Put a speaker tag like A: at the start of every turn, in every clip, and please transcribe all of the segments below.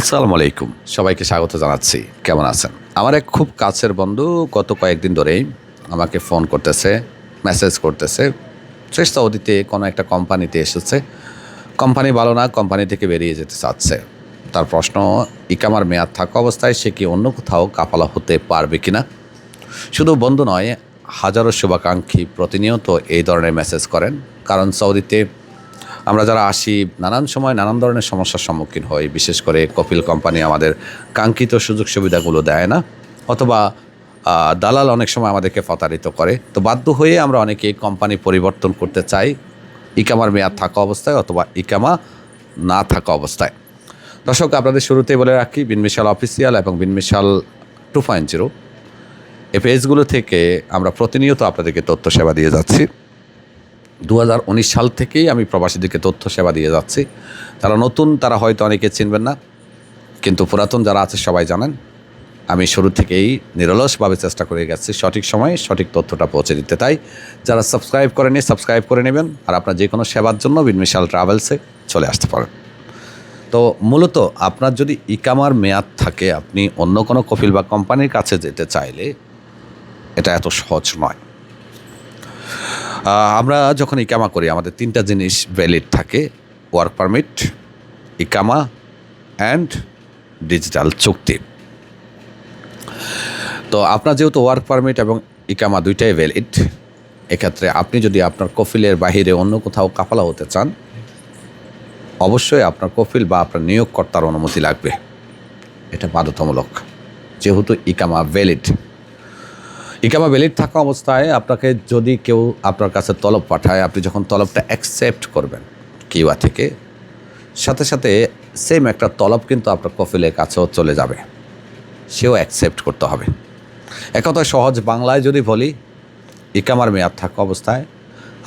A: আসসালামু আলাইকুম। সবাইকে স্বাগত জানাচ্ছি। কেমন আছেন? আমার এক খুব কাছের বন্ধু গত কয়েকদিন ধরেই আমাকে ফোন করতেছে, মেসেজ করতেছে। সে সৌদিতে কোনো একটা কোম্পানিতে এসেছে। কোম্পানি ভালো না, কোম্পানি থেকে বেরিয়ে যেতে চাচ্ছে। তার প্রশ্ন, ইকামার মেয়াদ থাকা অবস্থায় সে কি অন্য কোথাও কাফালা হতে পারবে কি না শুধু বন্ধু নয়, হাজারো শুভাকাঙ্ক্ষী প্রতিনিয়ত এই ধরনের মেসেজ করেন। কারণ সৌদিতে আমরা যারা আসি, নানান সময় নানান ধরনের সমস্যার সম্মুখীন হই। বিশেষ করে কপিল কোম্পানি আমাদের কাঙ্ক্ষিত সুযোগ সুবিধাগুলো দেয় না। অথবা দালাল অনেক সময় আমাদেরকে প্রতারিত করে। তো বাধ্য হয়ে আমরা অনেকে কোম্পানি পরিবর্তন করতে চাই। ইকামার মেয়াদ থাকা অবস্থায় অথবা ইকামা না থাকা অবস্থায়। দর্শক, আপনাদের শুরুতেই বলে রাখি, বিনমিশাল অফিসিয়াল এবং বিনমিশাল টু পয়েন্ট জিরো। এই পেজগুলো থেকে আমরা প্রতিনিয়ত আপনাদেরকে তথ্য সেবা দিয়ে যাচ্ছি। দু হাজার উনিশ সাল থেকেই আমি প্রবাসীদেরকে তথ্য সেবা দিয়ে যাচ্ছি। তারা নতুন, তারা হয়তো অনেকে চিনবেন না, কিন্তু পুরাতন যারা আছে সবাই জানেন। আমি শুরু থেকেই নিরলসভাবে চেষ্টা করে গেছি, সঠিক সময়ে সঠিক তথ্যটা পৌঁছে দিতে। তাই যারা সাবস্ক্রাইব করেনি সাবস্ক্রাইব করে নেবেন আর আপনার যে কোনো সেবার জন্য বিনমিশাল ট্রাভেলসে চলে আসতে পারেন। তো মূলত আপনার যদি ইকামার মেয়াদ থাকে, আপনি অন্য কোনো কপিল বা কোম্পানির কাছে যেতে চাইলে, এটা এত সহজ নয়। আমরা যখন ইকামা করি, আমাদের তিনটা জিনিস ভ্যালিড থাকে ওয়ার্ক পারমিট ইকামা অ্যান্ড ডিজিটাল চুক্তি। তো আপনার যেহেতু ওয়ার্ক পারমিট এবং ইকামা দুইটাই ভ্যালিড এক্ষেত্রে আপনি যদি আপনার কফিলের বাহিরে অন্য কোথাও কাফালা হতে চান, অবশ্যই আপনার কফিল বা আপনার নিয়োগকর্তার অনুমতি লাগবে। এটা বাধ্যতামূলক। যেহেতু ইকামা ভ্যালিড ইকামা ভ্যালিড থাকা অবস্থায় আপনাকে যদি কেউ আপনার কাছে তলব পাঠায়, আপনি যখন তলবটা অ্যাকসেপ্ট করবেন কিউয়া থেকে, সাথে সাথে সেম একটা তলব কিন্তু আপনার কফিলের কাছেও চলে যাবে। সেও অ্যাকসেপ্ট করতে হবে। একথায় সহজ বাংলায় যদি বলি ইকামার মেয়াদ থাকা অবস্থায়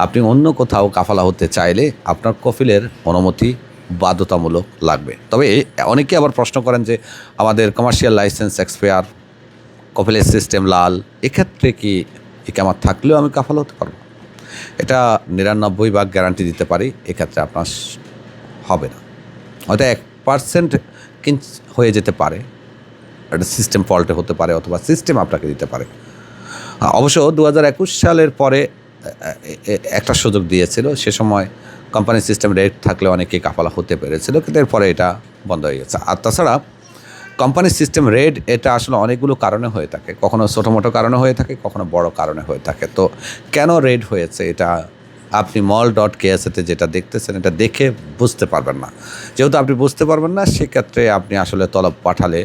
A: আপনি অন্য কোথাও কাফালা হতে চাইলে আপনার কফিলের অনুমতি বাধ্যতামূলক লাগবে। তবে অনেকে আবার প্রশ্ন করেন যে, আমাদের কমার্শিয়াল লাইসেন্স এক্সপায়ার কপিলের সিস্টেম লাল, এক্ষেত্রে কি ইকামাত থাকলেও আমি কাফাল হতে পারব? এটা নিরানব্বই ভাগ গ্যারান্টি দিতে পারি, এক্ষেত্রে আপনার হবে না। হয়তো এক পার্সেন্ট কিঞ্চ হয়ে যেতে পারে, একটা সিস্টেম ফল্টে হতে পারে অথবা সিস্টেম আপনাকে দিতে পারে। অবশ্য দু একুশ সালের পরে একটা সুযোগ দিয়েছিল, সে সময় কোম্পানির সিস্টেম রেট থাকলে অনেকে কাফালা হতে পেরেছিল, কিন্তু এরপরে এটা বন্ধ হয়ে গেছে। আর তাছাড়া কোম্পানির সিস্টেম রেড এটা আসলে অনেকগুলো কারণে হয়ে থাকে। কখনো ছোটো মোটো কারণে হয়ে থাকে, কখনো বড় কারণে হয়ে থাকে। তো কেন রেড হয়েছে? এটা আপনি মল ডট কেএসএতে যেটা দেখতেছেন, এটা দেখে বুঝতে পারবেন না। যেহেতু আপনি বুঝতে পারবেন না, সেক্ষেত্রে আপনি আসলে তলব পাঠালে,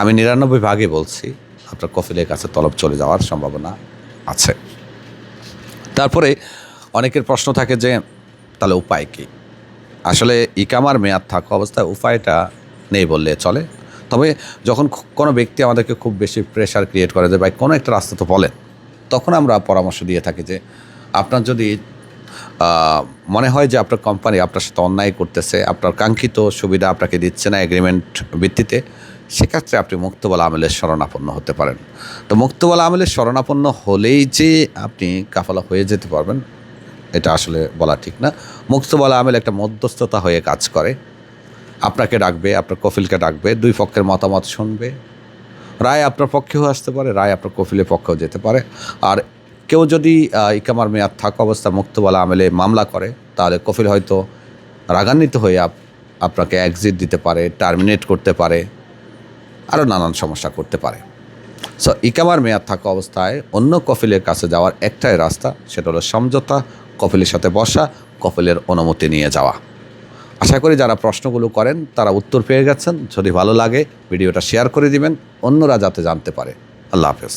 A: আমি নিরানব্বই ভাগে বলছি, আপনার কফিলের কাছে তলব চলে যাওয়ার সম্ভাবনা আছে। তারপরে অনেকের প্রশ্ন থাকে যে, তাহলে উপায় কী? আসলে ইকামার মেয়াদ থাকা অবস্থায় উপায়টা নেই বললে চলে। তবে যখন কোনো ব্যক্তি আমাদেরকে খুব বেশি প্রেশার ক্রিয়েট করে যে, ভাই, কোনো একটা রাস্তা তো বলেন। তখন আমরা পরামর্শ দিয়ে থাকি যে, আপনার যদি মনে হয় যে আপনার কোম্পানি আপনার সাথে অন্যায় করতেছে, আপনার কাঙ্ক্ষিত সুবিধা আপনাকে দিচ্ছে না এগ্রিমেন্ট ভিত্তিতে, সেক্ষেত্রে আপনি মুক্তবলা আমেলের শরণাপন্ন হতে পারেন। তো মুক্তবলা আমলের শরণাপন্ন হলেই যে আপনি কাফালা হয়ে যেতে পারবেন, এটা আসলে বলা ঠিক না। মুক্তবলা আমেল একটা মধ্যস্থতা হয়ে কাজ করে। আপনাকে ডাকবে, আপনার কফিলকে ডাকবে, দুই পক্ষের মতামত শুনবে। রায় আপনার পক্ষেও আসতে পারে, রায় আপনার কফিলের পক্ষেও যেতে পারে। আর কেউ যদি ইকামার মেয়াদ থাকা অবস্থা মুক্তবলা আমেলে মামলা করে, তাহলে কফিল হয়তো রাগান্বিত হয়ে আপ- আপনাকে এক্সিট দিতে পারে টার্মিনেট করতে পারে আরও নানান সমস্যা করতে পারে। সো ইকামার মেয়াদ থাকা অবস্থায় অন্য কফিলের কাছে যাওয়ার একটাই রাস্তা, সেটা হলো সমঝোতা, কফিলের সাথে বসা, কফিলের অনুমতি নিয়ে যাওয়া। আশা করি যারা প্রশ্নগুলো করেন, তারা উত্তর পেয়ে গেছেন। যদি ভালো লাগে, ভিডিওটা শেয়ার করে দিবেন। অন্যরা যাতে জানতে পারে। আল্লাহ হাফেজ।